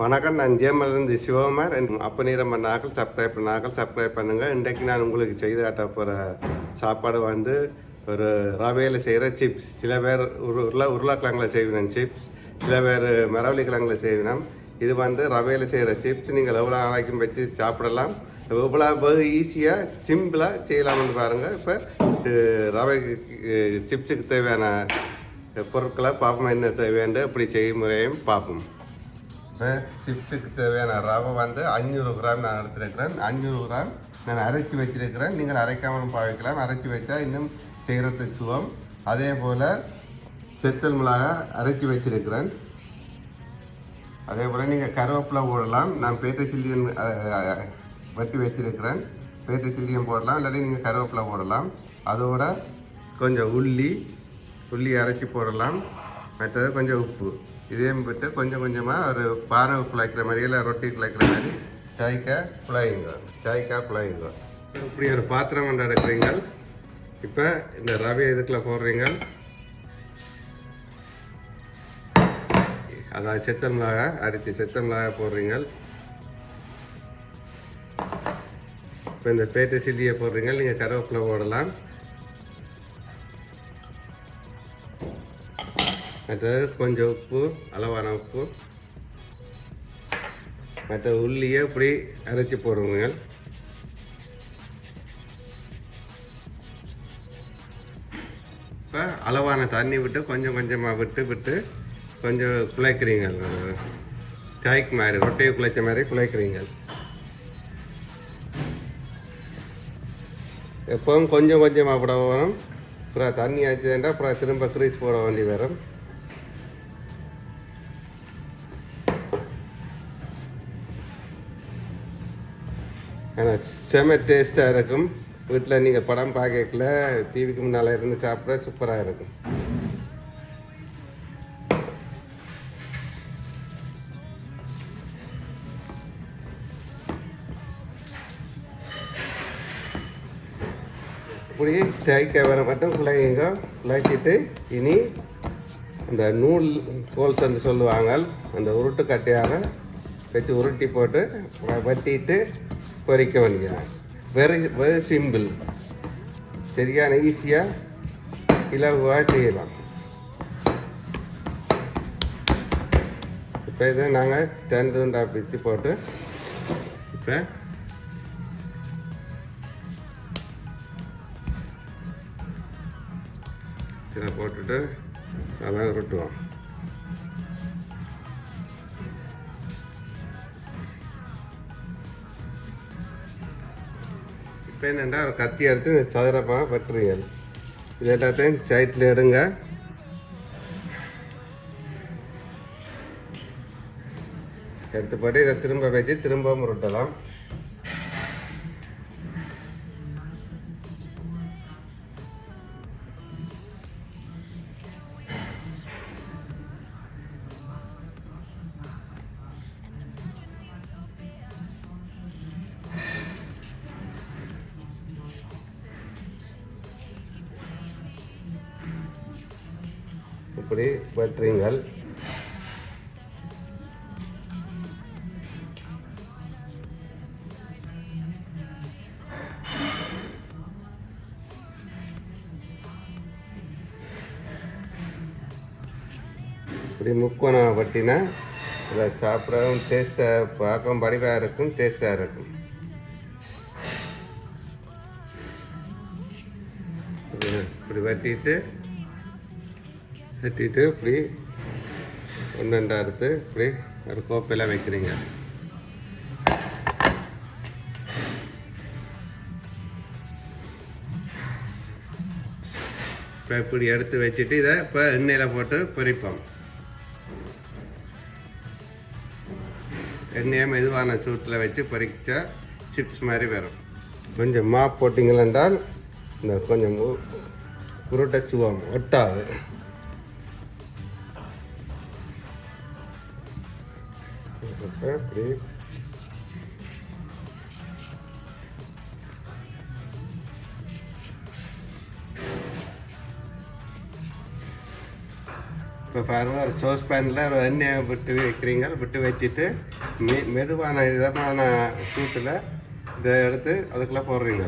வணக்கம் நான் ஜேமலிருந்து சிவகுமார். அப்போ நீரம் பண்ணாக்கள் சப்ஸ்கிரைப் பண்ணாக்கள் சப்ஸ்கிரைப் பண்ணுங்கள் இன்றைக்கு நான் உங்களுக்கு செய்து காட்ட போகிற சாப்பாடு வந்து ஒரு ரவையில் செய்கிற சிப்ஸ் சில பேர் உரு உருளை உருளைக்கிழங்குல செய்வினோம் சிப்ஸ் சில பேர் மரவள்ளி கிழங்குல செய்வினோம் இது வந்து ரவையில் செய்கிற சிப்ஸ் நீங்கள் எவ்வளோ நாளைக்கும் வச்சு சாப்பிடலாம். எவ்வளோ ஈஸியாக சிம்பிளாக செய்யலாம்னு பாருங்கள் இப்போ ரவை சிப்ஸுக்கு தேவையான பொருட்களை பார்ப்போம். என்ன தேவையான இப்படி செய்யும் முறையும் பார்ப்போம். சிப்ஸுக்கு தேவையான ரவை வந்து அஞ்சூறு கிராம் நான் எடுத்துருக்கிறேன். அஞ்சூறு கிராம் நான் அரைச்சி வச்சிருக்கிறேன். நீங்கள் அரைக்காமலும் பாவிக்கலாம். அரைச்சி வச்சா இன்னும் செய்கிறது சுவம் அதே போல் செத்தல் மிளகா அரைச்சி வச்சிருக்கிறேன். அதே போல் நீங்கள் கருவேப்பிலை போடலாம். நான் பேட்டை சில்லியன் வெட்டி வச்சிருக்கிறேன். பேட்டை சில்லியன் போடலாம். இல்லாட்டி நீங்கள் கருவேப்பிலை போடலாம். அதோட கொஞ்சம் உள்ளி உள்ளி அரைச்சி போடலாம். மற்றது கொஞ்சம் உப்பு. இதையும் விட்டு கொஞ்சம் கொஞ்சமாக ஒரு பானை குழைக்கிற மாதிரி இல்லை ரொட்டி குழைக்கிற மாதிரி சாய்க்காய் குழாயுங்க. சாய்க்காய் குழாயுங்க. இப்படி ஒரு பாத்திரம் கொண்டு எடுக்கிறீங்க. இப்போ இந்த ரவையை இதுக்குள்ள போடுறீங்க. அதாவது செத்த மிளகா அரிசி செத்த மிளகா போடுறீங்க. இப்போ இந்த பேட்டை சில்லியை போடுறீங்க. நீங்கள் கருவேப்பிலை போடலாம். மற்றது கொஞ்சம் உப்பு அளவான உப்பு. மற்ற உள்ளியை இப்படி அரைச்சி போடுவோங்க. இப்போ அளவான தண்ணி விட்டு கொஞ்சம் கொஞ்சமாக விட்டு விட்டு கொஞ்சம் குழைக்கிறீங்க. சாய்க்கு மாதிரி ரொட்டையை குழைச்ச மாதிரி குழைக்கிறீங்க. எப்பவும் கொஞ்சம் கொஞ்சமாக போட வரும். அப்புறம் தண்ணி ஆச்சுன்னா அப்புறம் திரும்ப கிரீஸ் போட வேண்டி வரும். ஆனால் செம டேஸ்ட்டாக இருக்கும். வீட்டில் நீங்கள் படம் பார்க்கல டிவிக்கு முன்னால் இருந்து சாப்பிட சூப்பராக இருக்கும். இப்படி தேய்க்க வர மட்டும் குழைங்க குழைச்சிட்டு இனி அந்த நூல் கோல்ஸ் என்று சொல்லுவாங்க. அந்த உருட்டு கட்டையாக வச்சு உருட்டி போட்டு வட்டிட்டு பொறிக்க வேண்டியது? வெரி வெரி சிம்பிள் சரியான ஈஸியாக இலகுவாக செய்யலாம். இப்போ இதை நாங்கள் தந்துண்டா பிச்சு போட்டு இப்போ இதை போட்டுட்டு நல்லா உருட்டுவோம். இப்போ ஒரு கத்தி எடுத்து சதுரமாக வெட்டுறீங்க இது எல்லாத்தையும் சைட்டில் எடுங்க. எடுத்துப்பட்டு இதை திரும்ப வச்சு திரும்பவும் உருட்டலாம். இப்படி பற்றீங்கள் இப்படி முக்கோணம் வட்டினா இதை சாப்பிடவும் டேஸ்ட்டாக பார்க்கவும் படிவாக இருக்கும் டேஸ்ட்டாக இருக்கும். இப்படி- இப்படி வெட்டிட்டு வெட்டிட்டு இப்படி ஒன்று எடுத்து இப்படி ஒரு கோப்பையில் வைக்கிறீங்க. இப்போ இப்படி எடுத்து வச்சுட்டு இதை இப்போ எண்ணெயில் போட்டு பொரிப்போம். எண்ணெயை மெதுவான சூட்டில் வச்சு பொரிச்சா சிப்ஸ் மாதிரி வரும். கொஞ்சம் மாப் போட்டிங்களென்றால் இந்த கொஞ்சம் உ- உருட்டை சுவம் ஒட்டாது. அப்ப இப்போ பாருங்கள் ஒரு சோஸ் பேனில் ஒரு எண்ணெயை விட்டு வைக்கிறீங்க. விட்டு வச்சுட்டு மெ மெதுவான இதமான சூட்டில் இதை எடுத்து அதுக்குள்ளே போடுறீங்க.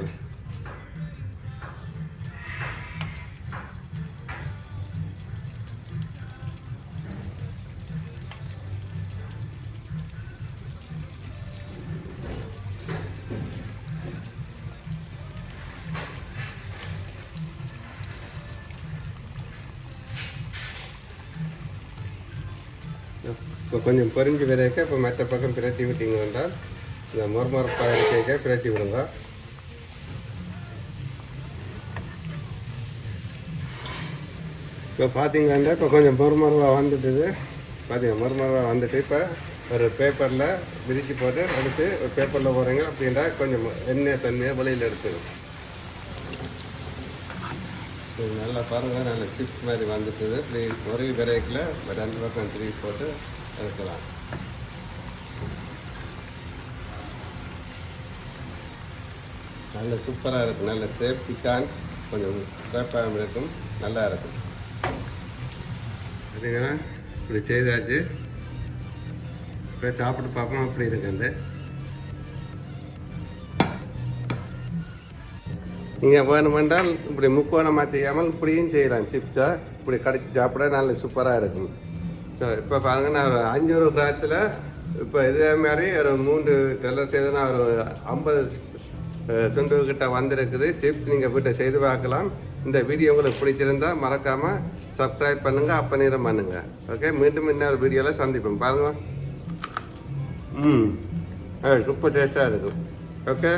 இப்போ கொஞ்சம் பொரிஞ்சு விதைக்க இப்போ மற்ற பக்கம் பிரட்டி விட்டீங்க வேண்டாம் இந்த மொறுமொறுப்பாக இருக்க பிரட்டி விடுங்க. இப்போ பார்த்தீங்கன்னா இப்போ கொஞ்சம் மொறுமொறுவாக வந்துட்டுது. பார்த்தீங்க மொறுமொறுவாக வந்துட்டு இப்போ ஒரு பேப்பரில் விரித்து போட்டு எடுத்து ஒரு பேப்பரில் போகிறீங்க அப்படின்றா கொஞ்சம் எண்ணெய் தன்மையாக வெளியில் எடுத்துடும் நல்லா பாருங்கள் நல்ல சிப்ஸ் மாதிரி வந்துட்டுது. இப்படி ஒரே விரைக்கில் ரெண்டு பக்கம் திருப்பி போட்டு இருக்கலாம். நல்ல சூப்பராக இருக்கும். நல்ல சேஃப்டிக்கான் கொஞ்சம் சேஃபாகவும் இருக்கும். நல்லா இருக்கும். பார்த்தீங்கன்னா இப்படி செய்தாச்சு. இப்போ சாப்பிட்டு பார்ப்போம் அப்படி இருக்கு அந்த. நீங்கள் வேணுமென்றால் இப்படி முக்கோணமாக செய்யாமல் இப்படியும் செய்யலாம். சிப்ஸாக இப்படி கடிச்சு சாப்பிட நல்ல சூப்பராக இருக்கும். ஸோ இப்போ பாருங்க நான் ஒரு அஞ்சூறு கிராத்தில் இப்போ இதே மாதிரி ஒரு மூன்று கலர் செய்தனா ஒரு ஐம்பது துண்டு கிட்ட வந்திருக்குது. சிப்ஸ் நீங்கள் வீட்டை செய்து பார்க்கலாம். இந்த வீடியோ உங்களுக்கு பிடிச்சிருந்தா மறக்காமல் சப்ஸ்கிரைப் பண்ணுங்கள் அப்போ நேரம் பண்ணுங்கள் ஓகே மீண்டும் இன்னொரு வீடியோவில் சந்திப்போம். பாருங்கள் ம். சூப்பர் டேஸ்ட்டாக இருக்கும். ஓகே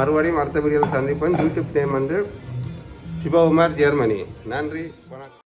மறுபடியும் அடுத்த வீடியோவில் சந்திப்போம். யூடியூப் நேம் வந்து சிவகுமார் ஜெர்மனி. நன்றி வணக்கம்.